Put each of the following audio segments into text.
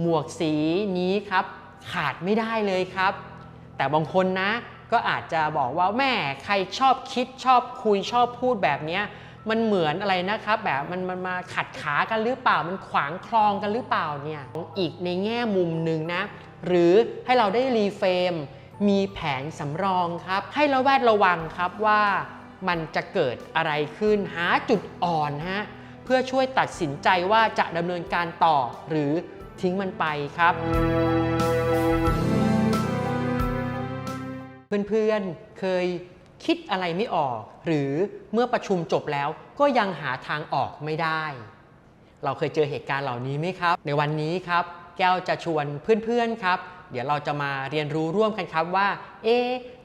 หมวกสีนี้ครับขาดไม่ได้เลยครับ แต่บางคนนะก็อาจจะบอกว่าแม่ใครชอบคิดชอบคุยชอบพูดแบบนี้มันเหมือนอะไรนะครับ แบบมันมันมาขัดขากันหรือเปล่ามันขวางคลองกันหรือเปล่าเนี่ยอีกในแง่มุมหนึ่งนะ หรือให้เราได้รีเฟรมมีแผนสำรองครับ ให้เระแวดระวังครับว่ามันจะเกิดอะไรขึ้นหาจุดอ่อนฮะเพื่อช่วยตัดสินใจว่าจะดำเนินการต่อหรือ ทิ้งมันไปครับเพื่อนๆเคยคิดอะไรไม่ออก หรือเมื่อประชุมจบแล้วก็ยังหาทางออกไม่ได้ เราเคยเจอเหตุการณ์เหล่านี้ไหมครับ ในวันนี้ครับ แก้วจะชวนเพื่อนๆครับ เดี๋ยวเราจะมาเรียนรู้ร่วมกันครับว่า เอ๊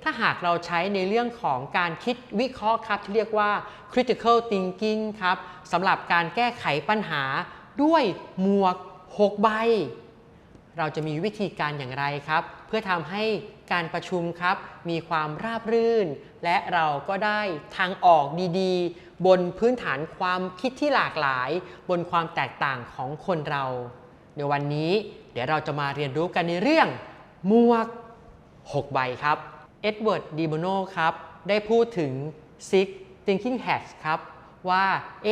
ถ้าหากเราใช้ในเรื่องของการคิดวิเคราะห์ครับที่เรียกว่า critical thinking ครับสำหรับการแก้ไขปัญหาด้วยหมวก 6 ใบ เราจะมีวิธีการอย่างไรครับ เพื่อทำให้การประชุมครับ มีความราบรื่น และเราก็ได้ทางออกดีๆ บนพื้นฐานความคิดที่หลากหลาย บนความแตกต่างของคนเรา ในวันนี้เดี๋ยวเราจะมาเรียนรู้กันในเรื่องหมวก 6 ใบครับเอ็ดเวิร์ดดีโบโนครับ ได้พูดถึง six thinking hats ครับ ว่าเอ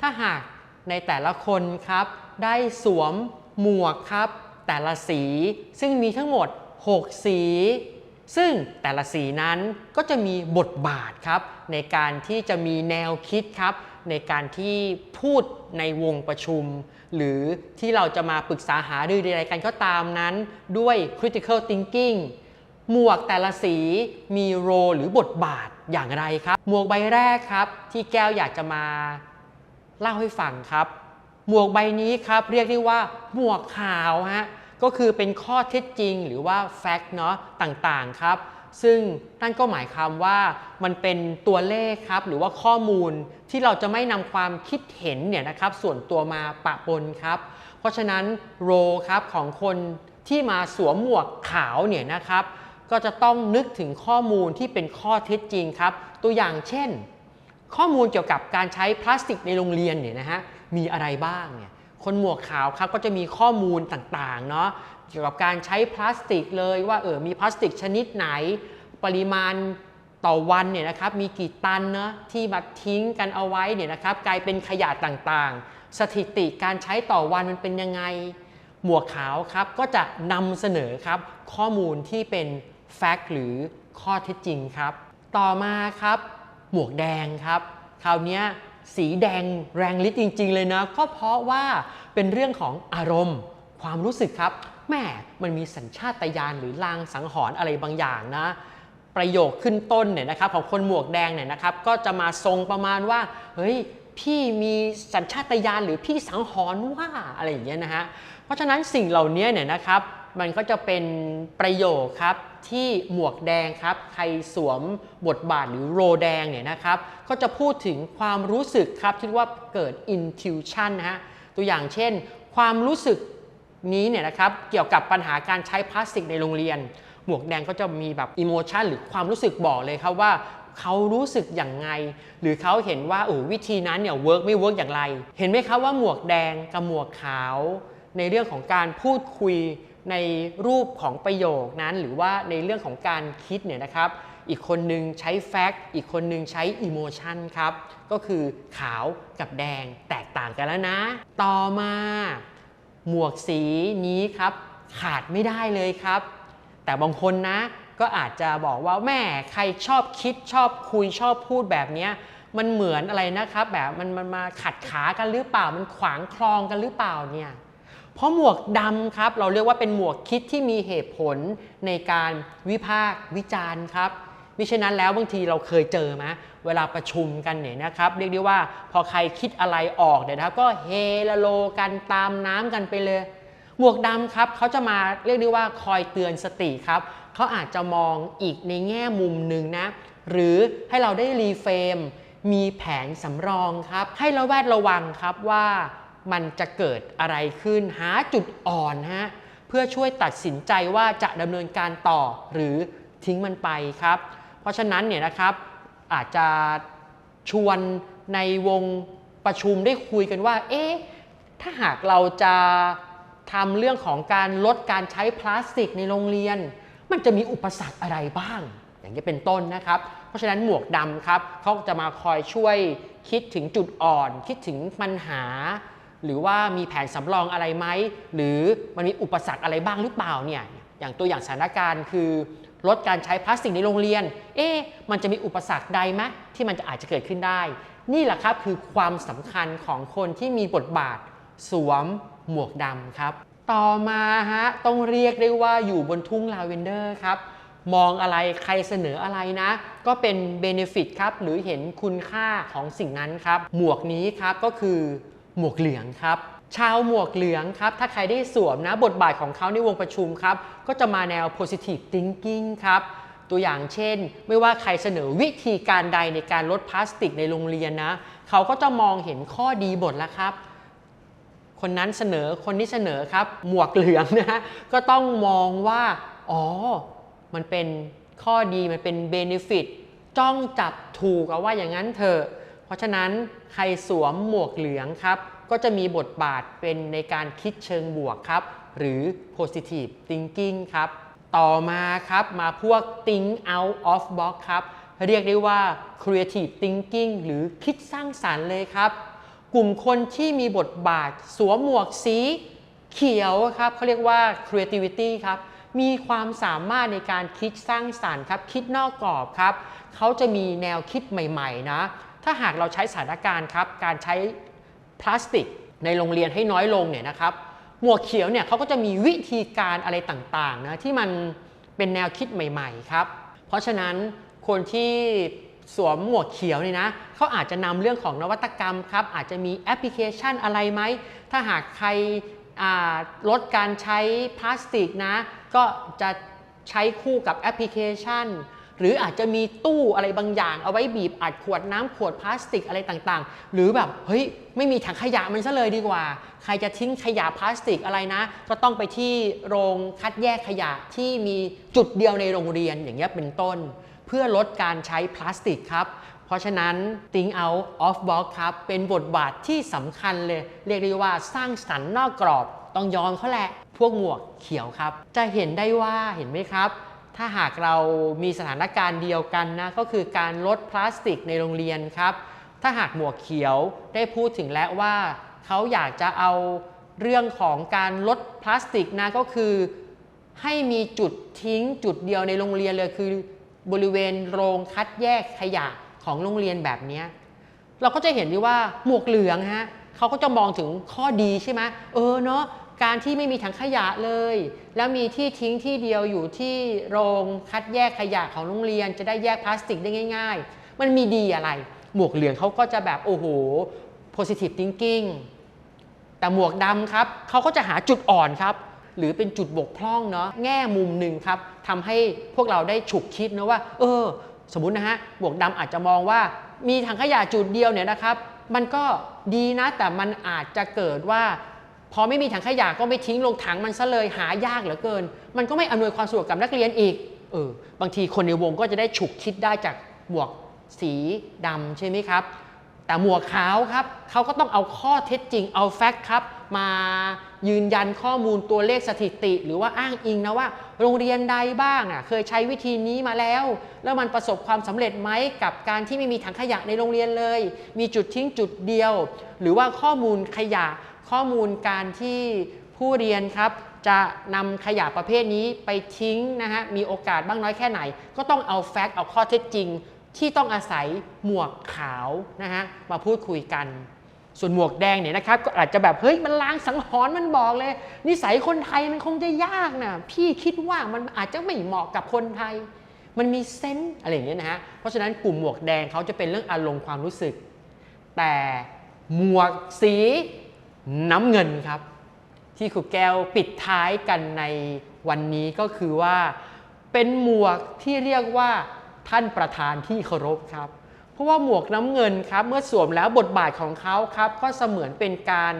ถ้าหากในแต่ละคนครับ ได้สวมหมวกครับ แต่ละสี ซึ่งมีทั้งหมด 6 สี ซึ่งแต่ละสีนั้นก็จะมีบทบาทครับ ในการที่จะมีแนวคิดครับ ในการที่พูดในวงประชุม หรือที่เราจะมาปรึกษาหารือใดๆกันก็ตามนั้น ด้วย critical thinking หมวกแต่ละสีมีโรหรือบทบาทอย่างไรครับ หมวกใบแรกครับ ที่แก้วอยากจะมาเล่าให้ฟังครับ หมวกใบนี้ครับเรียกได้ว่าหมวกขาวฮะก็คือเป็นข้อเท็จจริงหรือว่าแฟกต์เนาะต่างๆครับ ซึ่งนั่นก็หมายความว่ามันเป็นตัวเลขครับหรือว่าข้อมูลที่เราจะไม่นำความคิดเห็นเนี่ยนะครับส่วนตัวมาปะปนครับ เพราะฉะนั้นโรครับของคนที่มาสวมหมวกขาวเนี่ยนะครับ ก็จะต้องนึกถึงข้อมูลที่เป็นข้อเท็จจริงครับ ตัวอย่างเช่น ข้อมูลเกี่ยวกับการใช้พลาสติกในโรงเรียนเนี่ยนะฮะ มีอะไรบ้างเนี่ยคนหมวกขาวครับก็จะมีข้อมูลต่างๆเนาะเกี่ยวกับการใช้พลาสติกเลยว่าเออมีพลาสติกชนิดไหน ปริมาณต่อวันเนี่ยนะครับมีกี่ตันเนาะที่มาทิ้งกันเอาไว้เนี่ยนะครับกลายเป็นขยะต่างๆ สถิติการใช้ต่อวันมันเป็นยังไง หมวกขาวครับก็จะนำเสนอครับข้อมูลที่เป็นแฟกต์หรือข้อเท็จจริงครับ ต่อมาครับ หมวกแดงครับ คราวเนี้ย สีแดงแรงฤทธิ์จริง ๆ เลยนะ ก็เพราะว่าเป็นเรื่องของอารมณ์ ความรู้สึกครับแม่มันมีสัญชาตญาณหรือลางสังหรณ์อะไรบางอย่างนะ ประโยคขึ้นต้นเนี่ยนะครับ ของคนหมวกแดงเนี่ยนะครับ ก็จะมาทรงประมาณว่า เฮ้ยพี่มีสัญชาตญาณหรือพี่สังหรณ์ว่าอะไรอย่างเงี้ยนะฮะเพราะฉะนั้นสิ่งเหล่านี้เนี่ยนะครับ มันก็จะเป็นประโยคครับที่หมวกแดงครับ ใครสวมบทบาทหรือโรแดงเนี่ยนะครับ ก็จะพูดถึงความรู้สึกครับที่ว่าเกิด intuition นะฮะ ตัวอย่างเช่น ความรู้สึกนี้เนี่ยนะครับเกี่ยวกับปัญหาการใช้พลาสติกในโรงเรียน หมวกแดงก็จะมีแบบอิโมชันหรือความรู้สึกบอกเลยครับว่าเขารู้สึกอย่างไง หรือเขาเห็นว่าโอ้วิธีนั้นเนี่ยเวิร์กไม่เวิร์กอย่างไร เห็นไหมครับว่าหมวกแดงกับหมวกขาว ในเรื่องของการพูดคุย ในรูปของประโยคนั้น หรือว่าในเรื่องของการคิดเนี่ยนะครับ อีกคนนึงใช้แฟกต์อีกคนนึงใช้อิโมชันครับ ก็คือขาวกับแดงแตกต่างกันแล้วนะ ต่อมา หมวกสีนี้ครับ ขาดไม่ได้เลยครับ แต่บางคนนะก็อาจจะบอกว่าแม่ใครชอบคิดชอบคุยชอบพูดแบบนี้มันเหมือนอะไรนะครับ แบบมันมันมาขัดขากันหรือเปล่ามันขวางคลองกันหรือเปล่าเนี่ย เพราะหมวกดำครับ เราเรียกว่าเป็นหมวกคิดที่มีเหตุผลในการวิพากษ์วิจารณ์ครับมิฉะนั้นแล้วบางทีเราเคยเจอไหมเวลาประชุมกันเนี่ยนะครับ เรียกได้ว่าพอใครคิดอะไรออกเนี่ยนะครับ ก็เฮลโลกันตามน้ำกันไปเลย หมวกดำครับเขาจะมาเรียกได้ว่าคอยเตือนสติครับเขาอาจจะมองอีกในแง่มุมหนึ่งนะ หรือให้เราได้รีเฟรมมีแผนสำรองครับ ให้เราแวดระวังครับว่า มันจะเกิดอะไรขึ้นหาจุดอ่อนฮะเพื่อช่วยตัดสินใจว่าจะดำเนินการต่อหรือทิ้งมันไปครับ เพราะฉะนั้นเนี่ยนะครับอาจจะชวนในวงประชุมได้คุยกันว่า เอ๊ะ ถ้าหากเราจะทำเรื่องของการลดการใช้พลาสติกในโรงเรียน มันจะมีอุปสรรคอะไรบ้าง อย่างนี้เป็นต้นนะครับ เพราะฉะนั้นหมวกดำครับเขาจะมาคอยช่วยคิดถึงจุดอ่อน คิดถึงปัญหา หรือว่ามีแผนสำรองอะไรไหม หรือมันมีอุปสรรคอะไรบ้างหรือเปล่าเนี่ยอย่างตัวอย่างสถานการณ์คือ ลดการใช้พลาสติกในโรงเรียน เอ๊ะมันจะมีอุปสรรคใดไหมที่มันจะอาจจะเกิดขึ้นได้ นี่แหละครับคือความสำคัญของคนที่มีบทบาท สวมหมวกดำครับ ต่อมาฮะต้องเรียกได้ว่าอยู่บนทุ่งลาเวนเดอร์ครับมองอะไรใครเสนออะไรนะ ก็เป็นเบเนฟิตครับ หรือเห็นคุณค่าของสิ่งนั้นครับ หมวกนี้ครับก็คือ หมวกเหลืองครับชาวหมวกเหลืองครับ ถ้าใครได้สวมนะบทบาทของเขาในวงประชุมครับ ก็จะมาแนว positive thinking ครับ ตัวอย่างเช่น ไม่ว่าใครเสนอวิธีการใดในการลดพลาสติกในโรงเรียนนะ เขาก็จะมองเห็นข้อดีบทแล้วครับ คนนั้นเสนอคนนี้เสนอครับ หมวกเหลืองนะฮะก็ต้องมองว่า อ๋อ มันเป็นข้อดีมันเป็นเบนฟิตจ้องจับถูกเอาว่าอย่างนั้นเถอะ ราะฉะนั้นใครสวมหมวกเหลืองครับ ก็จะมีบทบาทเป็นในการคิดเชิงบวกครับ หรือ positive thinking ครับ ต่อมาครับมาพวก think out of box ครับ เรียกได้ว่า creative thinking หรือคิดสร้างสารรค์เลยครับ กลุ่มคนที่มีบทบาทสวมหมวกสีเขียวครับเขาเรียกว่า creativity ครับมีความสามารถในการคิดสร้างสารรค์ครับ คิดนอกกรอบครับ เขาจะมีแนวคิดใหม่ ๆ นะ ถ้าหากเราใช้สถานการณ์ครับการใช้พลาสติกในโรงเรียนให้น้อยลงเนี่ยนะครับหมวกเขียวเนี่ยเขาก็จะมีวิธีการอะไรต่างๆนะที่มันเป็นแนวคิดใหม่ๆครับเพราะฉะนั้นคนที่สวมหมวกเขียวนี่นะเขาอาจจะนำเรื่องของนวัตกรรมครับอาจจะมีแอปพลิเคชันอะไรไหม ถ้าหากใครลดการใช้พลาสติกนะ ก็จะใช้คู่กับแอปพลิเคชัน หรืออาจจะมีตู้อะไรบางอย่าง เอาไว้บีบอัดขวดน้ำขวดพลาสติกอะไรต่างๆ หรือแบบเฮ้ยไม่มีถังขยะมันซะเลยดีกว่า ใครจะทิ้งขยะพลาสติกอะไรนะ ก็ต้องไปที่โรงคัดแยกขยะที่มีจุดเดียวในโรงเรียนอย่างเงี้ยเป็นต้น เพื่อลดการใช้พลาสติกครับเพราะฉะนั้น think out of box ครับเป็นบทบาทที่สำคัญเลย เรียกได้ว่าสร้างสรรค์นอกกรอบ ต้องยอมเขาแหละ พวกหมวกเขียวครับ จะเห็นได้ว่าเห็นไหมครับ ถ้าหากเรามีสถานการณ์เดียวกันนะก็คือการลดพลาสติกในโรงเรียนครับ ถ้าหากหมวกเขียวได้พูดถึงแล้วว่าเขาอยากจะเอาเรื่องของการลดพลาสติกนะก็คือ ให้มีจุดทิ้งจุดเดียวในโรงเรียนเลยคือบริเวณโรงคัดแยกขยะของโรงเรียนแบบนี้เราก็จะเห็นได้ว่าหมวกเหลืองฮะเขาก็จะมองถึงข้อดีใช่ไหมเออเนาะ การที่ไม่มีถังขยะเลย แล้วมีที่ทิ้งที่เดียวอยู่ที่โรงคัดแยกขยะของโรงเรียน จะได้แยกพลาสติกได้ง่าย ๆ มันมีดีอะไร หมวกเหลืองเขาก็จะแบบโอ้โห positive thinking แต่หมวกดำครับเขาก็จะหาจุดอ่อนครับ หรือเป็นจุดบกพร่องเนาะแง่มุมหนึ่งครับทำให้พวกเราได้ฉุกคิดนะว่า เออ สมมตินะฮะหมวกดำอาจจะมองว่ามีถังขยะจุดเดียวเนี่ยนะครับ มันก็ดีนะแต่มันอาจจะเกิดว่า พอไม่มีถังขยะก็ไม่ทิ้งลงถังมันซะเลยหายากเหลือเกิน มันก็ไม่อำนวยความสะดวกกับนักเรียนอีกเออบางทีคนในวงก็จะได้ฉุกคิดได้จากหมวกสีดำใช่ไหมครับ แต่หมวกขาวครับเขาก็ต้องเอาข้อเท็จจริงเอาแฟกต์ครับ มายืนยันข้อมูลตัวเลขสถิติ หรือว่าอ้างอิงนะว่า โรงเรียนใดบ้างอะเคยใช้วิธีนี้มาแล้ว แล้วมันประสบความสำเร็จไหมกับการที่ไม่มีถังขยะในโรงเรียนเลย มีจุดทิ้งจุดเดียว หรือว่าข้อมูลขยะ ข้อมูลการที่ผู้เรียนครับจะนำขยะประเภทนี้ไปทิ้งนะฮะมีโอกาสบ้างน้อยแค่ไหน ก็ต้องเอาแฟกต์เอาข้อเท็จจริง ที่ต้องอาศัยหมวกขาวนะฮะมาพูดคุยกัน ส่วนหมวกแดงเนี่ยนะครับก็อาจจะแบบเฮ้ยมันล้างสังหรณ์มันบอกเลย นิสัยคนไทยมันคงจะยากนะพี่คิดว่ามันอาจจะไม่เหมาะกับคนไทย มันมีเซนส์อะไรอย่างเงี้ยนะฮะเพราะฉะนั้นกลุ่มหมวกแดงเขาจะเป็นเรื่องอารมณ์ความรู้สึก แต่หมวกสี น้ำเงินครับ ที่ครูแก้วปิดท้ายกันในวันนี้ก็คือว่า เป็นหมวกที่เรียกว่าท่านประธานที่เคารพครับ เพราะว่าหมวกน้ำเงินครับ เมื่อสวมแล้วบทบาทของเขาครับ ก็เสมือนเป็นการ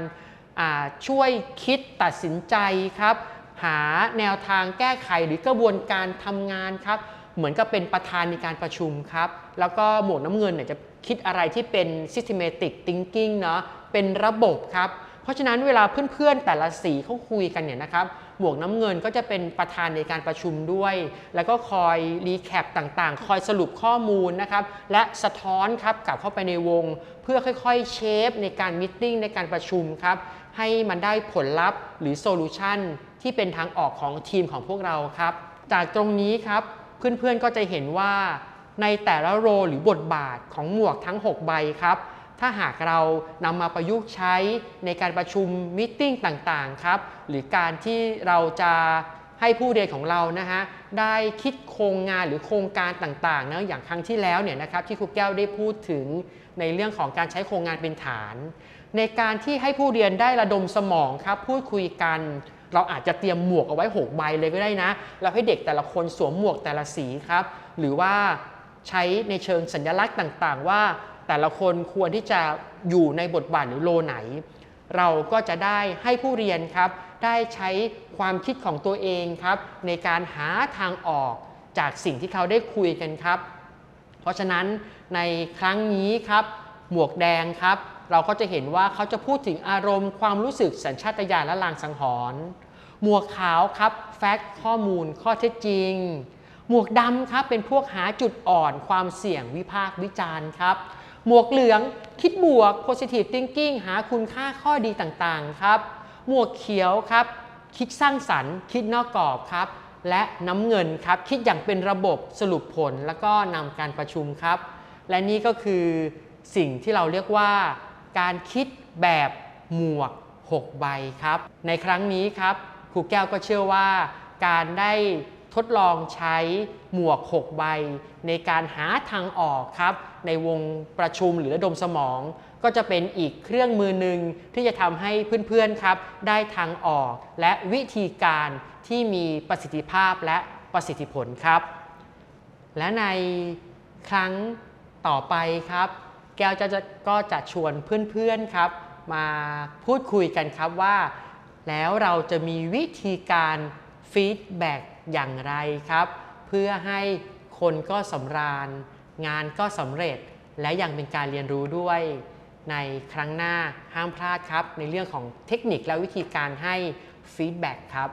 ช่วยคิดตัดสินใจครับ หาแนวทางแก้ไขหรือกระบวนการทำงานครับ เหมือนกับเป็นประธานในการประชุมครับ แล้วก็หมวกน้ำเงินเนี่ยจะคิดอะไรที่เป็น systematic thinking เนาะเป็นระบบครับ ราะฉะนั้นเวลาเพื่อนๆแต่ละสีเขาคุยกันเนี่ยนะครับหมวกน้ำเงินก็จะเป็นประธานในการประชุมด้วย แล้วก็คอยรีแคปต่างๆ คอยสรุปข้อมูลนะครับ และสะท้อนครับกลับเข้าไปในวง เพื่อค่อยๆเชฟในการมิทติ้งในการประชุมครับ ให้มันได้ผลลัพธ์หรือโซลูชันที่เป็นทางออกของทีมของพวกเราครับ จากตรงนี้ครับเพื่อนๆก็จะเห็นว่าในแต่ละโรลหรือบทบาทของหมวกทั้ง 6 ใบครับ ถ้าหากเรานำมาประยุกต์ใช้ในการประชุมมิทติ้งต่างๆครับหรือการที่เราจะให้ผู้เรียนของเรานะฮะได้คิดโครงงานหรือโครงการต่างๆนะอย่างครั้งที่แล้วเนี่ยนะครับที่ครูแก้วได้พูดถึงในเรื่องของการใช้โครงงานเป็นฐาน ในการที่ให้ผู้เรียนได้ระดมสมองครับพูดคุยกัน เราอาจจะเตรียมหมวกเอาไว้6ใบเลยก็ได้นะแล้วให้เด็กแต่ละคนสวมหมวกแต่ละสีครับหรือว่าใช้ในเชิงสัญลักษณ์ต่างๆ ว่า แต่ละคนควรที่จะอยู่ในบทบาทหรือโลไหน เราก็จะได้ให้ผู้เรียนครับ ได้ใช้ความคิดของตัวเองครับ ในการหาทางออกจากสิ่งที่เขาได้คุยกันครับ เพราะฉะนั้นในครั้งนี้ครับ หมวกแดงครับ เราก็จะเห็นว่าเขาจะพูดถึงอารมณ์ความรู้สึกสัญชาตญาณและลางสังหรณ์หมวกขาวครับแฟกต์ข้อมูลข้อเท็จจริง หมวกดำครับเป็นพวกหาจุดอ่อนความเสี่ยงวิพากษ์วิจารณ์ครับ หมวกเหลืองคิดบวก positive thinking หาคุณค่าข้อดีต่างๆ ครับ หมวกเขียวครับ คิดสร้างสรรค์ คิดนอกกรอบครับ และน้ำเงินครับ คิดอย่างเป็นระบบสรุปผลแล้วก็นำการประชุมครับ และนี่ก็คือสิ่งที่เราเรียกว่า การคิดแบบหมวก 6 ใบครับ ในครั้งนี้ครับครูแก้วก็เชื่อว่าการได้ ทดลองใช้หมวก 6 ใบ ในการหาทางออกครับ ในวงประชุมหรือระดมสมอง ก็จะเป็นอีกเครื่องมือหนึ่งที่จะทำให้เพื่อนๆครับ ได้ทางออกและวิธีการที่มีประสิทธิภาพและประสิทธิผลครับ และในครั้งต่อไปครับ แก้วจะจะก็จะชวนเพื่อนๆครับ มาพูดคุยกันครับว่า แล้วเราจะมีวิธีการฟีดแบ็ก อย่างไรครับ เพื่อให้คนก็สำราญ งานก็สำเร็จ และยังเป็นการเรียนรู้ด้วยในครั้งหน้าห้ามพลาดครับ ในเรื่องของเทคนิคและวิธีการให้ฟีดแบ็กครับ